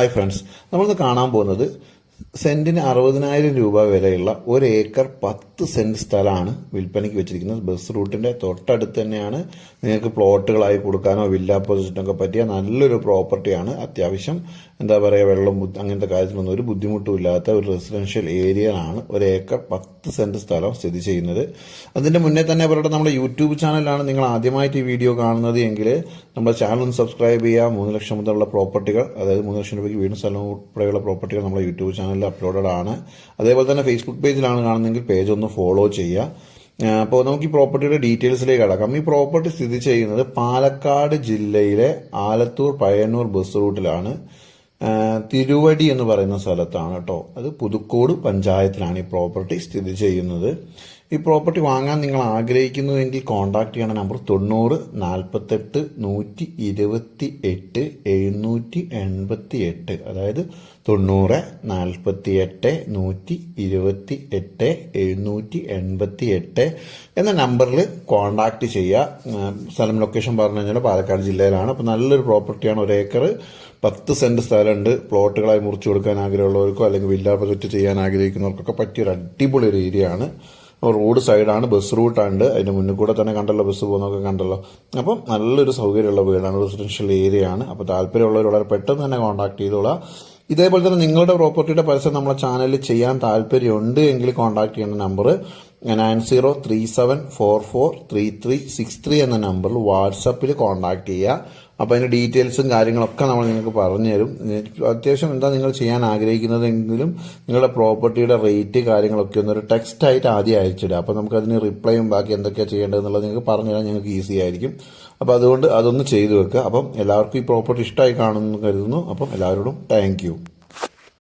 Hi friends നമ്മളിന്ന് കാണാൻ പോകുന്നത് സെന്റിന് അറുപതിനായിരം രൂപ വിലയുള്ള ഒരു ഏക്കർ പത്ത് സെന്റ് സ്ഥലമാണ് വിൽപ്പനയ്ക്ക് വെച്ചിരിക്കുന്നത്. ബസ് റൂട്ടിന്റെ തൊട്ടടുത്ത് തന്നെയാണ്. നിങ്ങൾക്ക് പ്ലോട്ടുകളായി കൊടുക്കാനോ വില്ല പൊസിഷനൊക്കെ പറ്റിയ നല്ലൊരു പ്രോപ്പർട്ടിയാണ്. അത്യാവശ്യം എന്താ പറയുക വെള്ളം അങ്ങനത്തെ കാര്യത്തിലൊന്നും ഒരു ബുദ്ധിമുട്ടും ഇല്ലാത്ത ഒരു റെസിഡൻഷ്യൽ ഏരിയയിലാണ് ഒരു ഏക്കർ പത്ത് സെന്റ് സ്ഥലം സ്ഥിതി ചെയ്യുന്നത്. അതിന്റെ മുന്നേ തന്നെ പറയട്ടെ നമ്മുടെ യൂട്യൂബ് ചാനലാണ് നിങ്ങൾ ആദ്യമായിട്ട് ഈ വീഡിയോ കാണുന്നത് എങ്കിൽ നമ്മുടെ ഒന്ന് സബ്സ്ക്രൈബ് ചെയ്യുക. മൂന്ന് ലക്ഷം മുതലുള്ള പ്രോപ്പർട്ടികൾ അതായത് മൂന്ന് ലക്ഷം രൂപയ്ക്ക് വീടും സ്ഥലവും ഉൾപ്പെടെയുള്ള പ്രോപ്പർട്ടികൾ നമ്മുടെ യൂട്യൂബ് ചാനലിൽ അപ്ലോഡഡ് ആണ്. അതേപോലെ തന്നെ ഫേസ്ബുക്ക് പേജിലാണ് കാണുന്നതെങ്കിൽ പേജ് ഒന്ന് ഫോളോ ചെയ്യുക. അപ്പോൾ നമുക്ക് ഈ പ്രോപ്പർട്ടിയുടെ ഡീറ്റെയിൽസിലേക്ക് കടക്കാം. ഈ പ്രോപ്പർട്ടി സ്ഥിതി ചെയ്യുന്നത് പാലക്കാട് ജില്ലയിലെ ആലത്തൂർ പയ്യന്നൂർ ബസ് റൂട്ടിലാണ്. തിരുവടി എന്ന് പറയുന്ന സ്ഥലത്താണ് കേട്ടോ. അത് പുതുക്കോട് പഞ്ചായത്തിലാണ് ഈ പ്രോപ്പർട്ടി സ്ഥിതി ചെയ്യുന്നത്. ഈ പ്രോപ്പർട്ടി വാങ്ങാൻ നിങ്ങൾ ആഗ്രഹിക്കുന്നുവെങ്കിൽ കോൺടാക്ട് ചെയ്യണ. നമ്പർ തൊണ്ണൂറ് നാൽപ്പത്തെട്ട് നൂറ്റി ഇരുപത്തി എട്ട് എഴുന്നൂറ്റി എൺപത്തി എട്ട്. അതായത് തൊണ്ണൂറ് നാൽപ്പത്തി എട്ട് നൂറ്റി ഇരുപത്തി എട്ട് എഴുന്നൂറ്റി എൺപത്തി എട്ട് എന്ന നമ്പറിൽ കോൺടാക്ട് ചെയ്യുക. സ്ഥലം ലൊക്കേഷൻ പറഞ്ഞു കഴിഞ്ഞാൽ പാലക്കാട് ജില്ലയിലാണ്. അപ്പോൾ നല്ലൊരു പ്രോപ്പർട്ടിയാണ് ഒരു ഏക്കർ പത്ത് സെന്റ് സ്ഥലമുണ്ട്. പ്ലോട്ടുകളായി മുറിച്ചു കൊടുക്കാൻ ആഗ്രഹമുള്ളവർക്കോ അല്ലെങ്കിൽ വില്ലാ പ്രൊജക്റ്റ് ചെയ്യാൻ ആഗ്രഹിക്കുന്നവർക്കൊക്കെ പറ്റിയൊരു അടിപൊളി ഒരു ഏരിയ ആണ് റോഡ് സൈഡാണ് ബസ് റൂട്ടാണ്ട്. അതിന്റെ മുന്നിൽ കൂടെ തന്നെ കണ്ടല്ലോ ബസ് പോകുന്നൊക്കെ കണ്ടല്ലോ. അപ്പം നല്ലൊരു സൗകര്യമുള്ള വീടാണ് റെസിഡൻഷ്യൽ ഏരിയ ആണ്. അപ്പോൾ താല്പര്യമുള്ളവർ വളരെ പെട്ടെന്ന് തന്നെ കോൺടാക്ട് ചെയ്തോളാം. ഇതേപോലെ തന്നെ നിങ്ങളുടെ പ്രോപ്പർട്ടിയുടെ പരസ്യം നമ്മളെ ചാനലിൽ ചെയ്യാൻ താല്പര്യമുണ്ട് എങ്കിൽ കോൺടാക്ട് ചെയ്യേണ്ട number nine zero three seven four four three three six three എന്ന നമ്പറിൽ വാട്സപ്പിൽ കോൺടാക്ട് ചെയ്യുക. അപ്പോൾ അതിന്റെ ഡീറ്റെയിൽസും കാര്യങ്ങളൊക്കെ നമ്മൾ നിങ്ങൾക്ക് പറഞ്ഞു തരും അത്യാവശ്യം എന്താ നിങ്ങൾ ചെയ്യാൻ ആഗ്രഹിക്കുന്നതെങ്കിലും നിങ്ങളുടെ പ്രോപ്പർട്ടിയുടെ റേറ്റ് കാര്യങ്ങളൊക്കെ ഒന്ന് ഒരു ടെക്സ്റ്റ് ആയിട്ട് ആദ്യം അയച്ചിടുക. അപ്പോൾ നമുക്ക് അതിന് റിപ്ലൈയും ബാക്കി എന്തൊക്കെയാണ് ചെയ്യേണ്ടതെന്നുള്ളത് നിങ്ങൾക്ക് പറഞ്ഞു തരാൻ ഞങ്ങൾക്ക് ഈസി ആയിരിക്കും. അപ്പോൾ അതുകൊണ്ട് അതൊന്ന് ചെയ്തു വെക്കുക. അപ്പം എല്ലാവർക്കും ഈ പ്രോപ്പർട്ടി ഇഷ്ടമായി കാണുമെന്ന് കരുതുന്നു. അപ്പം എല്ലാവരോടും താങ്ക്